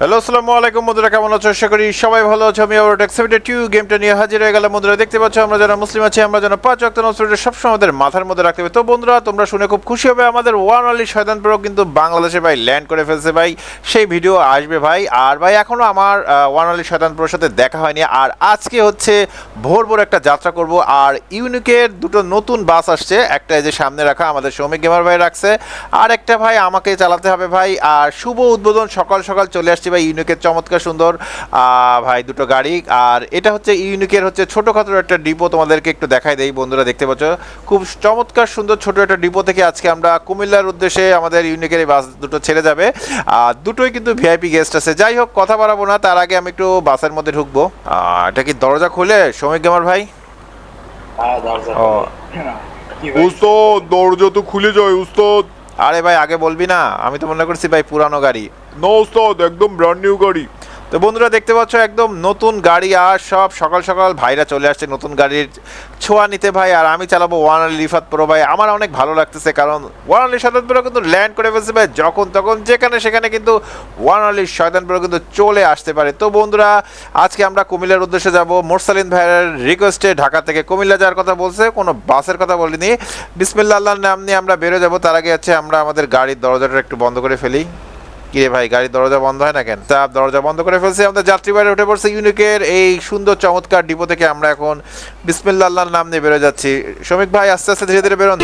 Hello, আসসালামু আলাইকুম বন্ধুরা, কেমন আছো? আশা করি সবাই ভালো আছো। আমি আবার টেক্সিভিটি টু গেমটা নিয়ে হাজির হয়ে গেলাম। বন্ধুরা, দেখতে পাচ্ছ, আমরা যারা মুসলিম আছি, আমরা যেন পাঁচ অক্ট নসরুলের সবসময় আমাদের মাথার মধ্যে রাখতে হবে। তো বন্ধুরা, তোমরা শুনে খুব খুশি হবে। আমাদের ওয়ান আলী শয়তান প্রো কিন্তু বাংলাদেশে ভাই ল্যান্ড করে ফেলছে ভাই। সেই ভিডিও আসবে ভাই। আর ভাই, এখনও আমার ওয়ান আলী শয়তান প্রোর সাথে দেখা হয়নি। আর আজকে হচ্ছে ভোর ভোর একটা যাত্রা করব। আর ইউনিকের দুটো নতুন বাস আসছে। একটা এই যে সামনে রাখা আমাদের সৌমিক গেমার ভাই রাখছে। আর একটা ভাই আমাকে চালাতে হবে ভাই। আর শুভ উদ্বোধন সকাল সকাল চলে আসছে। ভাই ইউনিকের চমৎকার সুন্দর। আহ, ভাই দুটো গাড়ি। আর এটা হচ্ছে ইউনিকের হচ্ছে ছোটোখাটো একটা ডিপো তোমাদেরকে একটু দেখাই দেই বন্ধুরা দেখতে পাচ্ছ। খুব চমৎকার সুন্দর ছোট একটা ডিপো থেকে আজকে আমরা কুমিল্লার উদ্দেশ্যে আমাদের ইউনিকের এই বাস দুটো ছেড়ে যাবে। আর দুটোই কিন্তু ভিআইপি গেস্ট আছে। যাই হোক কথা বাড়াবো না তার আগে আমি একটু বাসের মধ্যে ঢুকবো। আহ, এটা কি দরজা খুলে? শ্রমিক গেমার ভাই? হ্যাঁ, দরজা ও। উস্তাদ দরজা তো খুলে যায় উস্তাদ। আরে ভাই আগে বলবি না আমি তো মনে করছি ভাই পুরানো গাড়ি। না উস্তাদ একদম ব্র্যান্ড নিউ গাড়ি। তো বন্ধুরা দেখতে পাচ্ছ, একদম নতুন গাড়ি, আর সব সকাল সকাল ভাইরা চলে আসছে নতুন গাড়ির ছোঁয়া নিতে ভাই, আর আমি চালাবো ওয়ান আলী রিফাত প্রো ভাই। আমার অনেক ভালো লাগতেছে, কারণ ওয়ান আলী শয়তান প্রো কিন্তু ল্যান্ড করে ফেলছে ভাই, যখন তখন, যেখানে সেখানে কিন্তু ওয়ান আলী শয়তান প্রো কিন্তু চলে আসতে পারে। তো বন্ধুরা, আজকে আমরা কুমিল্লার উদ্দেশ্যে যাব। মোরসালিন ভাইয়ের রিকোয়েস্টে ঢাকা থেকে কুমিল্লা যাওয়ার কথা বলছে, কোনো বাসের কথা বলিনি। বিসমিল্লা আল্লাহর নাম নিয়ে আমরা বেরো যাব। তার আগে হচ্ছে আমরা আমাদের গাড়ির দরজাটা একটু বন্ধ করে ফেলি। কিরে ভাই গাড়ির দরজা বন্ধ হয় না কেন? তা দরজা বন্ধ করে ফেলছে। আমাদের যাত্রী বাইরে উঠে পড়ছে ইউনিকের এই সুন্দর চমৎকার ডিপো থেকে আমরা এখন বিসমিল্লা আল্লাহর নাম নিয়ে বেরো যাচ্ছি। শ্রমিক ভাই আস্তে আস্তে ধীরে ধীরে বেরোন।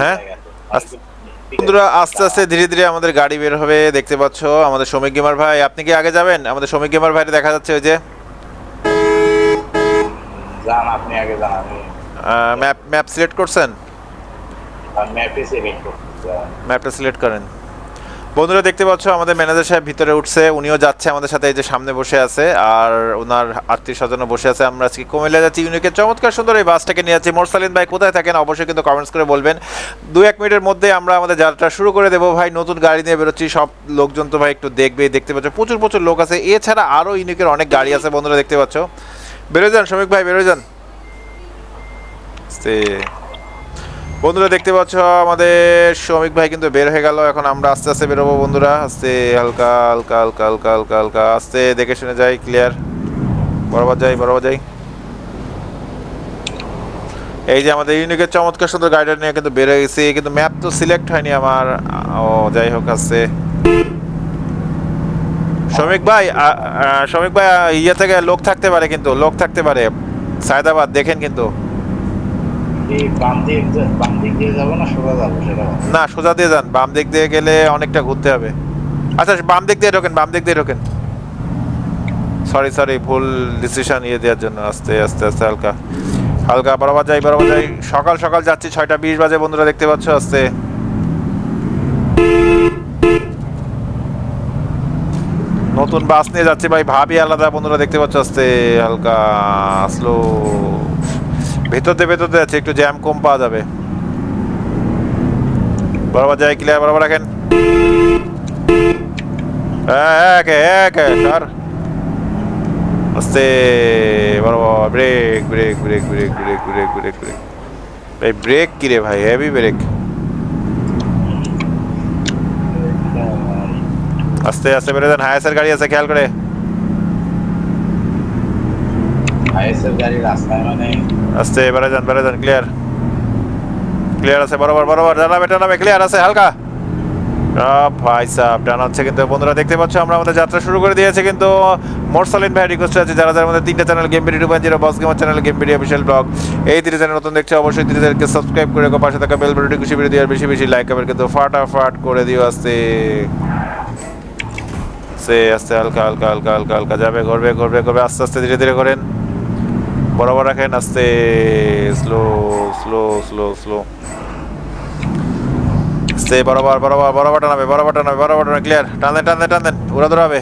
হ্যাঁ? বন্ধুরা আস্তে আস্তে ধীরে ধীরে আমাদের গাড়ি বের হবে দেখতে পাচ্ছ আমাদের শ্রমিক গেমার ভাই। আপনি কি আগে যাবেন? আমাদের শ্রমিক গেমার ভাইটা দেখা যাচ্ছে ওই যে। যান, আপনি আগে যান, ম্যাপ ম্যাপ সিলেক্ট করছেন? আর ম্যাপে select করছি। যান। ম্যাপটা সিলেক্ট করেন। বন্ধুরা, দেখতে পাচ্ছ আমাদের ম্যানেজার সাহেব ভিতরে উঠছে। উনিও যাচ্ছে আমাদের সাথে, এই যে সামনে বসে আছে। আর ওনার আত্মীয় স্বজনও বসে আছে। আমরা আজকে কুমিল্লা যাচ্ছি ইউনিকের চমৎকার সুন্দর এই বাসটাকে নিয়ে যাচ্ছি। মোরসালিন ভাই, কোথায় থাকেন? অবশ্যই কিন্তু কমেন্টস করে বলবেন। দু এক মিনিটের মধ্যে আমরা আমাদের যাত্রা শুরু করে দেবো। ভাই, নতুন গাড়ি নিয়ে বেরোচ্ছি। সব লোকজন তো ভাই একটু দেখবে। দেখতে পাচ্ছ, প্রচুর প্রচুর লোক আছে। এছাড়া আরও ইউনিকের অনেক গাড়ি আছে বন্ধুরা, দেখতে পাচ্ছ। বেরো যান, শ্রমিক ভাই বেরো যান। বন্ধুরা, দেখতে পাচ্ছ আমাদের শ্রমিক ভাই কিন্তু বের হয়ে গেল। এখন আমরা আস্তে আস্তে বেরোবো বন্ধুরা। আস্তে, হালকা হালকা হালকা হালকা হালকা হালকা। আস্তে, দেখে শুনে যাই ক্লিয়ার বরাবর যাই বরাবর যাই। এই যে আমাদের ইউনিকের চমৎকার, সুন্দর গাড়িটা নিয়ে কিন্তু বের হয়ে গেছি। কিন্তু ম্যাপ তো সিলেক্ট হয়নি আমার। ও, যাই হোক, আস্তে। শ্রমিক ভাই শ্রমিক ভাই ইয়ে থেকে লোক থাকতে পারে কিন্তু, লোক থাকতে পারে। সায়দাবাদ, দেখেন কিন্তু কি বাম দিক যা- বাম দিক দিয়ে যাব না, সোজা দিয়ে যান, বাম দিক দিয়ে গেলে অনেকটা ঘুরতে হবে। আচ্ছা বাম দিক দিয়ে ঢোকেন, বাম দিক দিয়ে ঢোকেন। সরি সরি ভুল ডিসিশন ইয়ে দেওয়ার জন্য, আস্তে আস্তে আস্তে, হালকা। হালকা, বরাবর যাই বরাবর যাই। সকাল সকাল যাচ্ছি, ছয়টা বিশ বাজে, বন্ধুরা দেখতে পাচ্ছ, আস্তে। নতুন বাস নিয়ে যাচ্ছি ভাই, ভাবি আলাদা, বন্ধুরা দেখতে পাচ্ছ, আস্তে, হালকা স্লো ভেতরতে ভেতরতে যাচ্ছে, একটু জ্যাম কম পাওয়া যাবে। বরাবর যাই ক্লিয়ার বরাবর রাখেন। এক এক, সর। আস্তে, বরাবর brake brake brake brake brake brake brake brake ভাই হেভি ব্রেক আস্তে আস্তে বেরো যান, হায়াসের গাড়ি আছে, খেয়াল করে। রাস্তায় মানে আস্তে বেরো যান বেরো যান ক্লিয়ার ক্লিয়ার আছে, বরাবর বরাবর, জানাবে, টানাবে ক্লিয়ার আছে, হালকা। ভাই সাহ হচ্ছে কিন্তু, বন্ধুরা দেখতে পাচ্ছ, আমরা আমাদের যাত্রা শুরু করে দিয়েছে কিন্তু, মোরসালিন ভাই রিকোয়েস্ট আছে, যারা যারা আমাদের তিনটা channel game video zero boss gamer channel game video official blog এই তিনটে চ্যানেল নতুন দেখছে, অবশ্যই তিনটাকে সাবস্ক্রাইব করে পাশে থাকা বেল বাটনটি খুশি ভিডিও আর বেশি বেশি লাইক করবে কিন্তু ফাটাফাট করে দিও, আস্তে। আস্তে আস্তে, হালকা হালকা হালকা হালকা হালকা, যাবে ঘুরবে ঘুরবে ঘুরবে আস্তে আস্তে, ধীরে ধীরে করেন। বরাবর রাখেন, আস্তে স্লো স্লো স্লো স্লো আস্তে, বরাবর বরাবর বরাবর টানাবে বরাবর টানাবে বরাবর টানাবে ক্লিয়ার টানদেন টানদেন টানদেন উড়া ধরাবে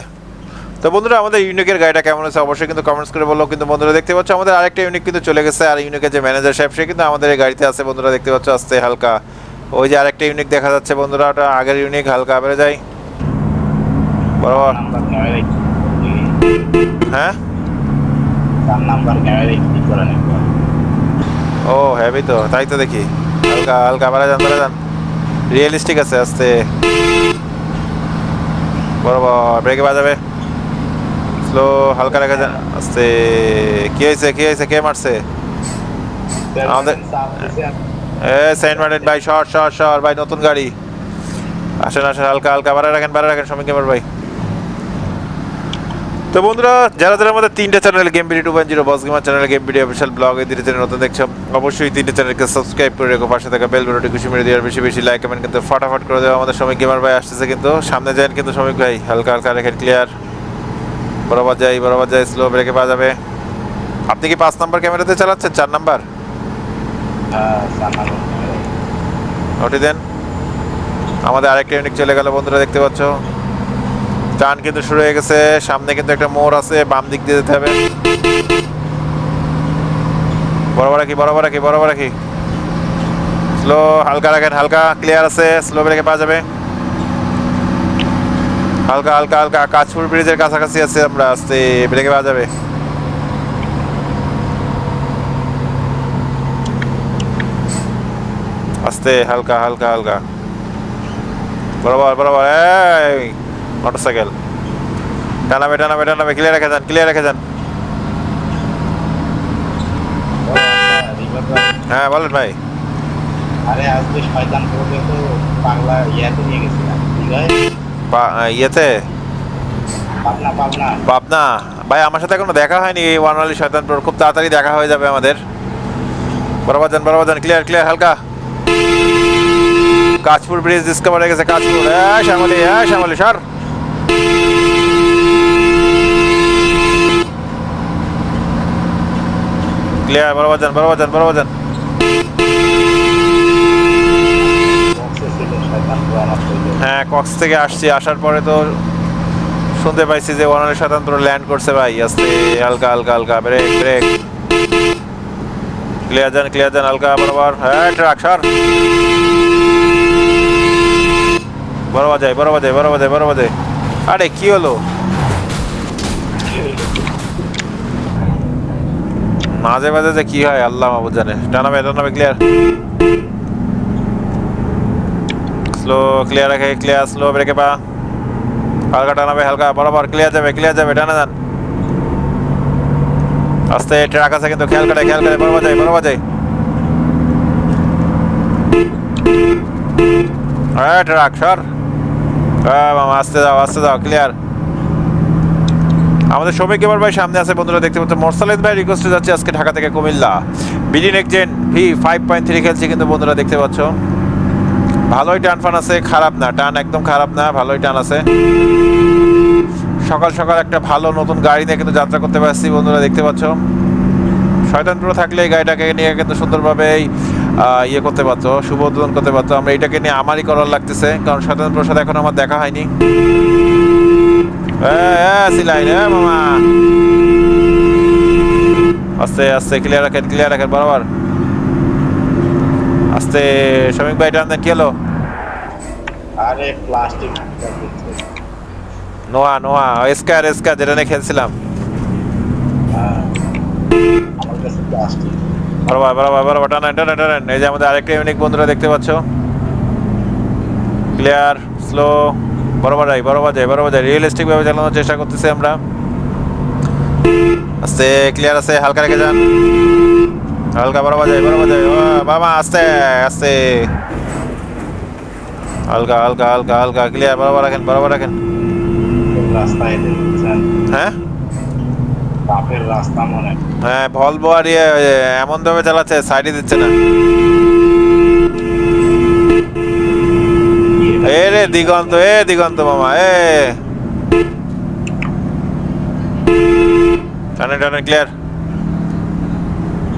তো বন্ধুরা, আমাদের ইউনিকের গাড়িটা কেমন আছে অবশ্যই কিন্তু কমেন্টস করে বলল কিন্তু বন্ধুরা, দেখতে পাচ্ছ আমাদের আরেকটা ইউনিক কিন্তু চলে গেছে, আর ইউনিকের যে ম্যানেজার সাহেব, সে কিন্তু আমাদের এই গাড়িতে আছে। বন্ধুরা, দেখতে পাচ্ছ আস্তে, হালকা। ওই যে আরেকটা ইউনিক দেখা যাচ্ছে বন্ধুরা, ওটা আগের ইউনিক হালকা। বেড়ে যায় বরাবর। হ্যাঁ? তার নাম্বার করে নেব ও হ্যাভি তো তাই তো দেখি। হালকা হালকা বাড়া যান বাড়া যান। রিয়েলিস্টিক আছে আস্তে। বরাবর ব্রেকে বাজাবে স্লো হালকা রেখে যান আস্তে। কি হয়েছে কি হয়েছে কে মারছে? আমাদের- এ সেন্ট মার্টিন ভাই শর্ট শর্ট শর্ট ভাই নতুন গাড়ি। আসেন আসেন হালকা হালকা বাড়া রাখেন বাড়া রাখেন গেমার ভাই। তো বন্ধুরা, যারা যারা আমাদের তিনটে channel game video two point zero boss gamer channel game video official blog এই ধীরে ধীরে নতুন দেখছ, অবশ্যই তিনটে চ্যানেলকে সাবস্ক্রাইব করে রেখো, পাশে থাকা বেল বাটনটি খুশি মেরে দেওয়ার বেশি বেশি লাইক কমেন্ট কিন্তু ফটাফট করে দেওয়া আমাদের সময় গেমার ভাই আসতেছে কিন্তু, সামনে যান কিন্তু সমীক ভাই, হালকা হালকা রেখেন ক্লিয়ার বরাবর যাই বরাবর যাই স্লো ব্রেকে পাওয়া যাবে আপনি কি পাঁচ নাম্বার ক্যামেরাতে চালাচ্ছেন? চার নাম্বার ওটি দেন। আমাদের আরেকটা ইউনিক চলে গেল বন্ধুরা, দেখতে পাচ্ছ। টান কিন্তু শুরু হয়ে গেছে, সামনে কিন্তু একটা মোড় আছে, বাম দিক দিয়ে যেতে হবে। বরাবর রাখি বরাবর রাখি বরাবর রাখি। স্লো হালকা রাখেন, হালকা ক্লিয়ার আছে স্লো ব্রেকে পাওয়া যাবে। হালকা হালকা হালকা, কাঁচপুর ব্রিজের কাছাকাছি আছে আমরা, আস্তে, ব্রেকে পাওয়া যাবে। আস্তে, হালকা হালকা হালকা। বরাবর বরাবর, এই! মোটর সাইকেল টানাবে টানাবে টানাবে ক্লিয়ার রেখে যান ক্লিয়ার রেখে যান। হ্যাঁ বলেন ভাই। আরে আজকে শয়তান করে তো বাংলা ইয়াতে নিয়ে গেছিলাম ইয়েতে? পাবনা ভাই আমার সাথে এখনও দেখা হয়নি এই শয়তানপুর খুব তাড়াতাড়ি দেখা হয়ে যাবে আমাদের। বরাবর যান বরাবর যান ক্লিয়ার ক্লিয়ার হালকা। কাঁচপুর ব্রিজ ডিসকভার হয়ে গেছে হ্যাঁ শ্যামলি হ্যাঁ শ্যামলি সর। ক্লিয়ার বক্সে ছিল শয়তান করে আমার তৈরি হ্যাঁ কক্স থেকে আসছি। আসার পরে তো শুনতে পাইছি যে ওয়ানওয়ালি শয়তানপুর ল্যান্ড করছে ভাই। আস্তে, হালকা হালকা হালকা, ব্রেক ব্রেক। ক্লিয়ার যান ক্লিয়ার যান, হালকা, বরাবর। হ্যাঁ ট্রাক, সর। বরাবর যায় বরাবর যায় বরাবর যায় আরে, কি হলো? মাঝে মাঝে যে কি হয়, আল্লাহ মাহবুদ জানে। টানাবে টানাবে ক্লিয়ার স্লো ক্লিয়ার রাখে ক্লিয়ার স্লো ব্রেকে পা। হালকা টানাবে হালকা, বরাবর ক্লিয়ার যাবে ক্লিয়ার যাবে, টানা যান। আস্তে ট্রাক আছে কিন্তু, খেয়াল করে খেয়াল করে, বরাবর যায় বরাবর যায় হ্যাঁ ট্রাক সর। মামা আস্তে যাও আস্তে যাও ক্লিয়ার আমাদের শ্রমিক এবার ভাই সামনে আছে বন্ধুরা দেখতে পাচ্ছ মোরসালিদ ভাই রিকোয়েস্টে যাচ্ছে আজকে ঢাকা থেকে Comilla. BD NexGen V five point three খেলছে কিন্তু বন্ধুরা দেখতে পাচ্ছ ভালোই টান ফান আছে খারাপ না টান একদম খারাপ না ভালোই টান আছে। সকাল সকাল একটা ভালো নতুন গাড়ি নিয়ে কিন্তু যাত্রা করতে পারছি বন্ধুরা দেখতে পাচ্ছ। শয়তানপুর থাকলে এই গাড়িটাকে নিয়ে কিন্তু সুন্দরভাবে এই, ইয়ে করতে পারতো শুভ উদ্বোধন করতে পারতো। আমরা এটাকে নিয়ে আমারই করার লাগতেছে কারণ সাধারণ প্রসাদ এখন আমার দেখা হয়নি। সিলাই রে মামা। আস্তে আস্তে ক্লিয়ার রাখেন ক্লিয়ার রাখেন বরাবর। আস্তে শ্রমিক ভাই টান কি হলো? আরে প্লাস্টিক নোয়া নোয়া এসকার এসকার যেটা নিয়ে খেলছিলাম। আমার কাছে প্লাস্টিক বরাবর বরাবর বরাবর টানেন টানেন টানেন। এই যে আমাদের আরেকটা ইউনিক বন্ধুরা দেখতে পাচ্ছ। ক্লিয়ার স্লো বরাবর যাই বরাবর যাই বরাবর যাই রিয়েলিস্টিক ভাবে চালানোর চেষ্টা করতেছি আমরা। আস্তে ক্লিয়ার আছে হালকা রেখে যান। হালকা বরাবর যাই বরাবর যাই বাবা আস্তে আস্তে। হালকা হালকা হালকা হালকা ক্লিয়ার বরাবর রাখেন বরাবর রাখেন। হ্যাঁ? বাপের রাস্তা মনে হ্যাঁ। ভলভো আর ইয়ে এমন ভাবে চালাচ্ছে সাইডে দিচ্ছে না। এ রে দিগন্ত এ দিগন্ত মামা এ। টানে টানে ক্লিয়ার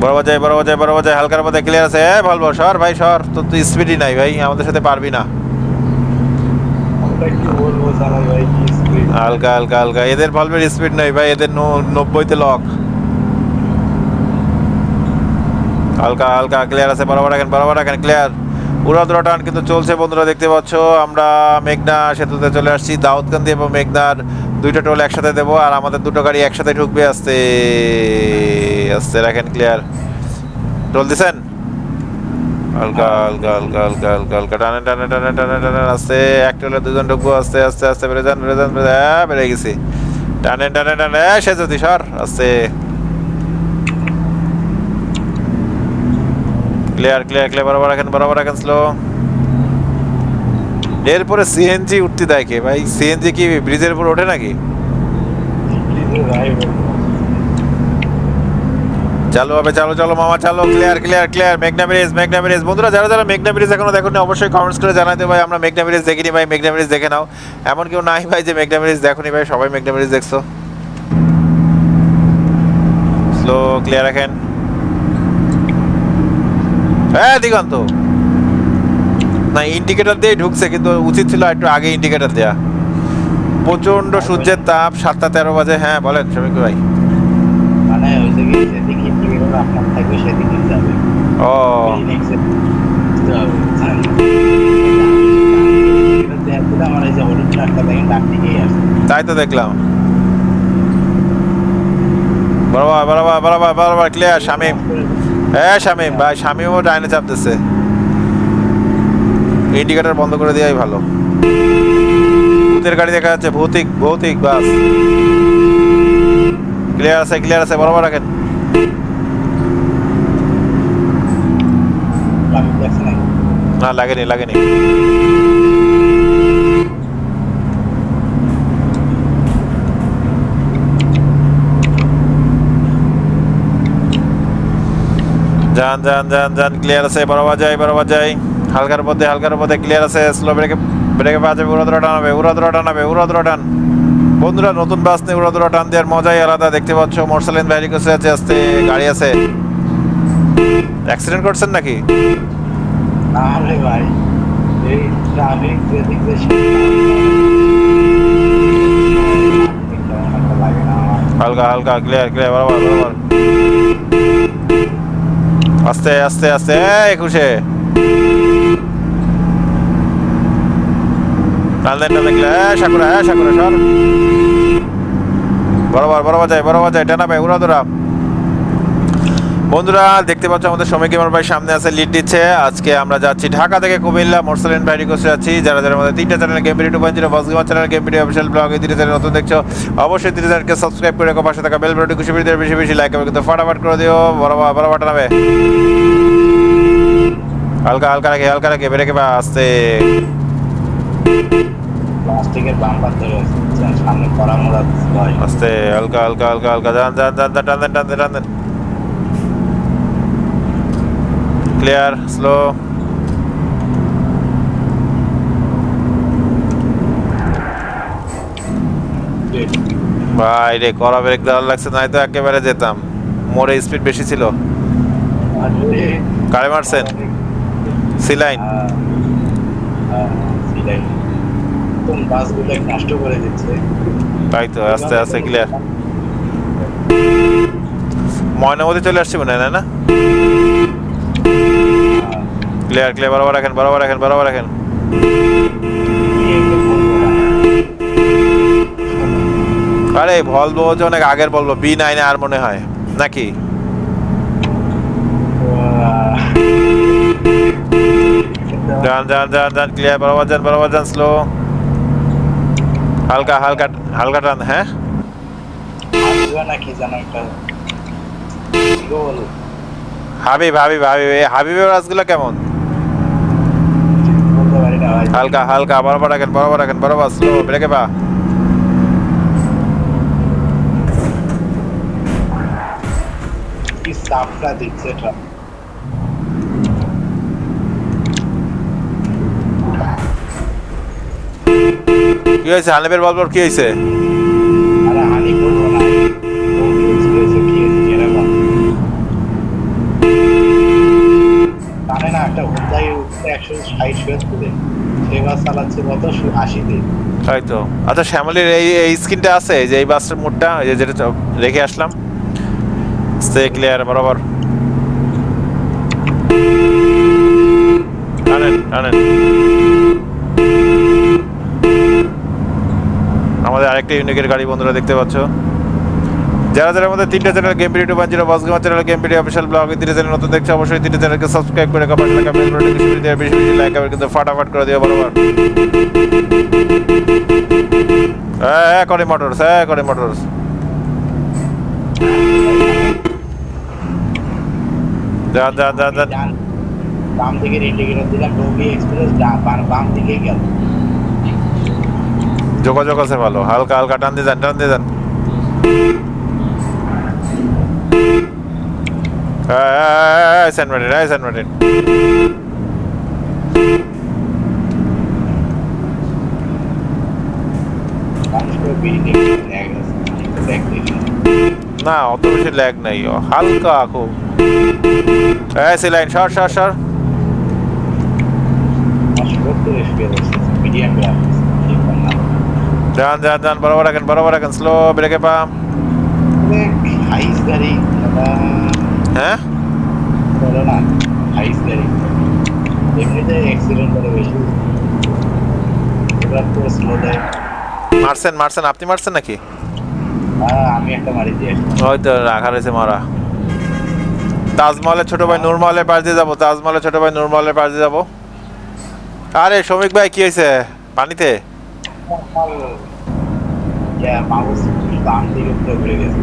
বরাবর যায় বরাবর যায় বরাবর যায় হালকার মধ্যে ক্লিয়ার আছে। এ বলব সর ভাই সর তোর তো স্পিডই নাই ভাই আমাদের সাথে পারবি না। ওটা কি বলব ভাই হালকা হালকা হালকা এদের ভলভের স্পিড নাই ভাই, এদের নব্বইতে লক হালকা হালকা ক্লিয়ার আছে, বরাবর রাখেন বরাবর রাখেন ক্লিয়ার উড়াদুরা টান কিন্তু চলছে, বন্ধুরা, দেখতে পাচ্ছ। আমরা মেঘনা সেতুতে চলে আসছি, দাউদকান্দি এবং মেঘনার দুইটা টোল একসাথে দেবো, আর আমাদের দুটো গাড়ি একসাথে ঢুকবে, আস্তে আস্তে রাখেন ক্লিয়ার টোল দিছেন? হালকা হালকা টানে টানে টানে টানে টানে একটা হলে দুজন ঢুকবো আস্তে আস্তে আস্তে বেড়ে যান বেড়ে যান বেড়ে হ্যাঁ, বেড়ে গেছি। টানে টানে টানে সে যদি সর আস্তে ক্লিয়ার ক্লিয়ার ক্লিয়ার বরাবর রাখেন বরাবর রাখেন স্লো এরপরে সিএনজি উঠতে কে ভাই সিএনজি কি ব্রিজের উপর ওঠে নাকি? চালু হবে, চালু চালু মামা, চালু ক্লিয়ার ক্লিয়ার ক্লিয়ার মেঘনা ব্রিজ মেঘনা ব্রিজ। বন্ধুরা, যারা যারা মেঘনা ব্রিজ এখনও দেখুন, অবশ্যই কমেন্টস করে জানাতে ভাই, আমরা মেঘনা ব্রিজ দেখিনি ভাই, মেঘনা ব্রিজ দেখে নাও। এমন কেউ নাই ভাই যে মেঘনা ব্রিজ দেখোনি ভাই, সবাই মেঘনা ব্রিজ দেখছ। স্লো ক্লিয়ার রাখেন। হ্যাঁ দিগন্ত। না ইন্ডিকেটর দিয়ে ঢুকছে, কিন্তু উচিত ছিল একটু আগে ইন্ডিকেটর দেয়া। প্রচণ্ড সূর্যের তাপ, সাতটা তেরো বাজে হ্যাঁ বলেন, শ্রমিক ভাই। তাই তো দেখলাম। বরাবর বরাবর বরাবর বরাবর ক্লিয়ার শামিম। হ্যাঁ শামিম, ভাই, শামিমও ডাইনে চাপ দিচ্ছে ইন্ডিকেটর বন্ধ করে দেওয়াই ভালো। ভূতের গাড়ি দেখা যাচ্ছে, ভৌতিক ভৌতিক, বাস। ক্লিয়ার আছে ক্লিয়ার আছে, বরাবর রাখেন ট্রাফিক দেখছে নাকি না, লাগেনি লাগেনি। যান যান যান যান ক্লিয়ার আছে বরাবর যাই বরাবর যাই হালকার মধ্যে হালকার মধ্যে ক্লিয়ার আছে স্লো ব্রেকে ব্রেকে বাজাবে উড়াদরা টানাবে উড়াদরা টানাবে উড়াদরা টান। বন্ধুরা, নতুন বাস নিয়ে উড়াদরা টান দেওয়ার মজাই আলাদা, দেখতে পাচ্ছ মোটরসাইকেল ভ্যারিকোসে আছে, আস্তে, গাড়ি আছে। অ্যাক্সিডেন্ট করছেন নাকি? আরে ভাই, এই ট্রাফিক যেদিক হালকা হালকা ক্লিয়ার ক্লিয়ার বরাবর বরাবর। আস্তে আস্তে আস্তে একুশে টান দেন টান দেখলে সাকুরা বরাবর বরাবর যায় বরাবর যায় উড়া ধরা বন্ধুরা দেখতে পাচ্ছ আমাদের সময় গেমার ভাই সামনে আছে লিড দিচ্ছে। আজকে আমরা যাচ্ছি ঢাকা থেকে কুমিল্লা মোটরসাইকেল বাইরে কোর্সে যাচ্ছি। যারা যারা আমাদের তিনটা channel game video two point zero gamer channel game video official blog এই তিনটা চ্যানেল নতুন দেখছ অবশ্যই তিনটা চ্যানেলকে সাবস্ক্রাইব করে রাখো পাশে থাকা বেল বাটনটি খুশি বেশি বেশি লাইক হবে কিন্তু ফাটাফাট করে দিও। বরাবর বরাবর টানাবে হালকা হালকা রাখে হালকা রাখে বেরেকে বা আস্তে। প্লাস্টিকের বাম্পার ধরে সামনে মোড়া আস্তে হালকা হালকা হালকা হালকা যান টান দেন টান টান দেন ক্লিয়ার স্লো ভাই রে করা ব্রেক দেওয়ার লাগছে নাই তো একেবারে যেতাম। মোড়ে স্পিড বেশি ছিল। কারে মারছেন? সিলাইন তাই তো, আস্তে আস্তে ক্লিয়ার ময়নামতি চলে আসছি মনে হয়, না? ক্লিয়ার ক্লিয়ার বরাবর রাখেন বরাবর রাখেন বরাবর রাখেন। আরে ভলভো হচ্ছে অনেক আগের বলব বি নাইনে আর মনে হয়, নাকি? যান যান যান যান ক্লিয়ার বরাবর যান বরাবর যান স্লো হালকা হালকা হালকা টান হ্যাঁ? হাবিব হাবিব হাবিব হাবিবের রাজগুলো কেমন? হালকা হালকা বরাবর রাখেন বরাবর রাখেন বরাবর স্লো ব্রেকে পা কি সাপটা দিচ্ছে এটা কি হয়েছে হানিফের বলবর কি হয়েছে একটা উঠতে একশো ষাট তো। আচ্ছা শ্যামলির এই এই আছে যে এই এই যে রেখে আসলাম। স্টে ক্লিয়ার বরাবর। আমাদের আরেকটা ইউনিকের গাড়ি বন্ধুরা দেখতে পাচ্ছ। যারা যারা আমাদের তিনটা channel game video one zero boss gamer channel game video official blog এই তিনটা চ্যানেল নতুন দেখছে অবশ্যই তিনটা চ্যানেলকে সাবস্ক্রাইব করে কমেন্ট লেখা বেল নোটিফিকেশন দিয়ে বেশি বেশি লাইক আবার কিন্তু ফাটাফাট করে দিও বরাবর। হ্যাঁ করে মোটরস হ্যাঁ করে মোটরস যান যান যান ডান বাম দিকের ইন্ডিকেটর দিলাম ডোবি এক্সপ্রেস বাম দিকে গেল। যোগাযোগ আছে ভালো হালকা হালকা টান দিয়ে যান টান দিয়ে যান হ্যাঁ সেন্ট মার্টিন হ্যাঁ সেন্ট মার্টিন দেখ দেখি না, অত বেশি ল্যাগ নাই হালকা খুব। হ্যাঁ সে লাইন সর সর সর। যান যান যান বরাবর রাখেন বরাবর রাখেন স্লো ব্রেকে পাম হ্যাঁ? বলো না হাইস গাড়ি এমনিতে অ্যাক্সিডেন্ট করে বেশি। এবার পুরো স্লো দেয় মারছেন মারছেন। আপনি মারছেন নাকি? হ্যাঁ আমি একটা মারি দিয়ে হয়তো রাখা রয়েছে মারা। তাজমহলের ছোট ভাই নূরমহলের পাশ দিয়ে যাব। তাজমহলের ছোট ভাই নূরমহলের পাশ দিয়ে যাব। আরে শ্রমিক ভাই কি হয়েছে? পানিতে? ইয়া মাউস দিকে পুরো ঘুরে গেছে।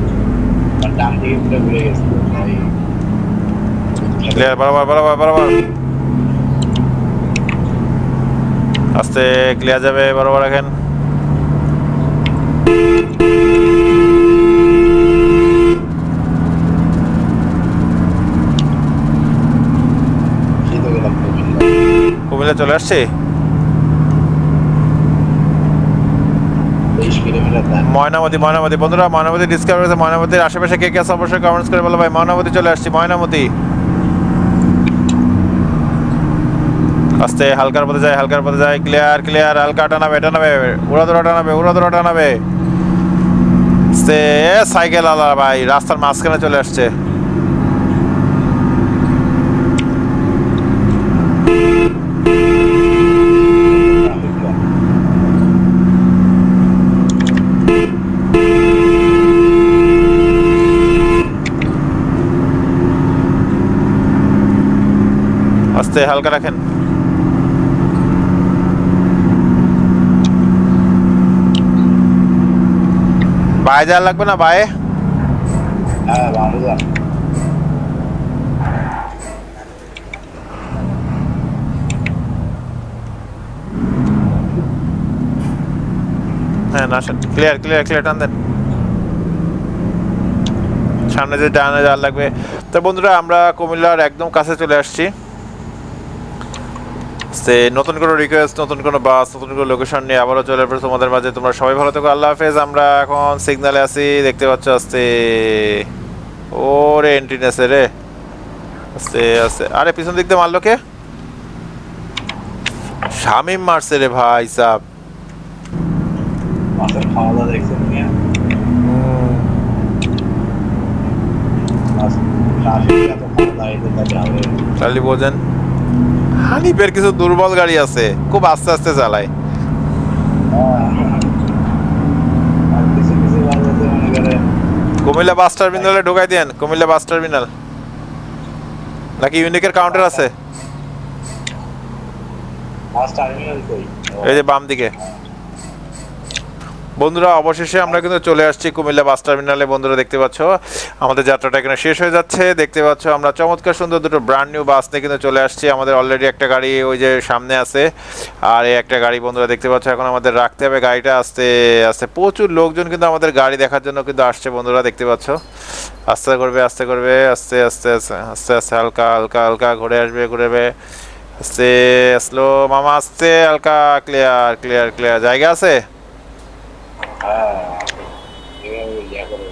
ডান দিকে পুরো ঘুরে গেছে। ক্লিয়ার বরাবর বরাবর বরাবর। আস্তে ক্লিয়ার যাবে, বরাবর রাখেন। কুমিল্লা চলে আসছে? ময়নামতি ময়নামতি। বন্ধুরা, ময়নামতি ডিসকাভার হয়েছে। ময়নামতির আশেপাশে কে কে আছে অবশ্যই কমেন্টস করে বলো ভাই। ময়নামতি চলে আসছি, ময়নামতি। আস্তে, হালকার পথে যায়, হালকার পথে যায় ক্লিয়ার ক্লিয়ার হালকা টানাবে টানাবে উড়াদোড়া টানাবে উড়াদোড়া টানাবে সে সাইকেল আলা ভাই, রাস্তার মাঝখানে চলে আসছে। আস্তে, হালকা রাখেন। বায়ে যাওয়া লাগবে না বায়ে? হ্যাঁ হ্যাঁ না ক্লিয়ার ক্লিয়ার ক্লিয়ার টান দেন। সামনে যে ডানে যাওয়ার লাগবে। তো বন্ধুরা আমরা কুমিল্লার একদম কাছে চলে আসছি। সে নতুন কোনো রিকোয়েস্ট নতুন কোনো বাস নতুন কোনো লোকেশন নিয়ে আবারও চলে আসবে তোমাদের মাঝে। তোমরা সবাই ভালো থেকো আল্লাহ হাফেজ। আমরা এখন সিগনালে আছি দেখতে পাচ্ছ আস্তে। ওরে এন্ট্রি নেছে রে। আস্তে আস্তে। আরে পিছন দিক দিয়ে মারলো কে? শামিম মারছে রে ভাই সাহ খাওয়া দাওয়া দেখছেন চার্লি বোঝেন। হানিফের কিছু দুর্বল গাড়ি আছে খুব আস্তে আস্তে চালায়। কুমিল্লা বাস টার্মিনালে ঢোকাই দেন কুমিল্লা বাস টার্মিনাল। নাকি ইউনিকের কাউন্টার আছে? এই যে বাম দিকে বন্ধুরা, অবশেষে আমরা কিন্তু চলে আসছি কুমিল্লা বাস টার্মিনালে। বন্ধুরা, দেখতে পাচ্ছ, আমাদের যাত্রাটা এখানে শেষ হয়ে যাচ্ছে। দেখতে পাচ্ছ, আমরা চমৎকার সুন্দর দুটো ব্র্যান্ড নিউ বাস নিয়ে কিন্তু চলে আসছি। আমাদের অলরেডি একটা গাড়ি ওই যে সামনে আছে। আর এই একটা গাড়ি, বন্ধুরা, দেখতে পাচ্ছ, এখন আমাদের রাখতে হবে। গাড়িটা আস্তে আস্তে প্রচুর লোকজন কিন্তু আমাদের গাড়ি দেখার জন্য কিন্তু আসছে, বন্ধুরা, দেখতে পাচ্ছ। আস্তে করবে আস্তে করবে, আস্তে আস্তে আস্তে আস্তে হালকা হালকা হালকা ঘুরে আসবে ঘুরেবে আস্তে স্লো মামা, আস্তে, হালকা ক্লিয়ার ক্লিয়ার ক্লিয়ার জায়গা আছে? হ্যাঁ এভাবে ইয়া করে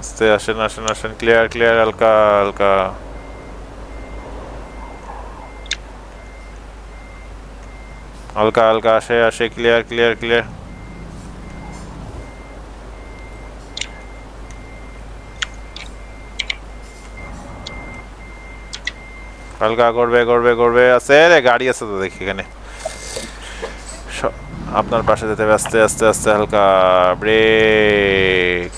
আস্তে, আসেন আসেন আসেন ক্লিয়ার ক্লিয়ার হালকা হালকা। হালকা হালকা, আসে আসে ক্লিয়ার ক্লিয়ার ক্লিয়ার হালকা করবে করবে করবে। আছে রে গাড়ি আছে তো দেখি এখানে। আপনার পাশে যেতে হবে, আস্তে আস্তে আস্তে, হালকা ব্রেক।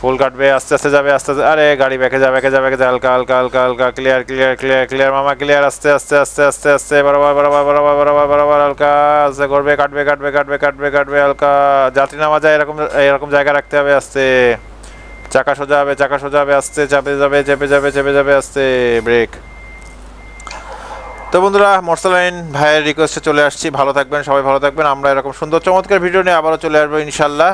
ফুল কাটবে, আস্তে আস্তে যাবে, আস্তে আস্তে। আরে, গাড়ি ব্যাকে যাবে ব্যাকে যাবে ব্যাকে হালকা হালকা হালকা হালকা ক্লিয়ার ক্লিয়ার ক্লিয়ার ক্লিয়ার মামা ক্লিয়ার আস্তে আস্তে আস্তে আস্তে আস্তে, বরাবর বরাবর বরাবর বরাবর বরাবর, হালকা, আস্তে, করবে, কাটবে কাটবে কাটবে কাটবে কাটবে, হালকা। যাত্রী নামা যায় এরকম এরকম জায়গা রাখতে হবে, আস্তে। চাকা সোজা হবে, চাকা সোজা হবে, আস্তে, চাপে যাবে, চেপে যাবে চেপে যাবে, আস্তে, ব্রেক। তো বন্ধুরা, মোরসালাইন ভাইয়ের রিকোয়েস্টে চলে আসছি। ভালো থাকবেন, সবাই ভালো থাকবেন। আমরা এরকম সুন্দর চমৎকার ভিডিও নিয়ে আবারও চলে আসব ইনশাল্লাহ।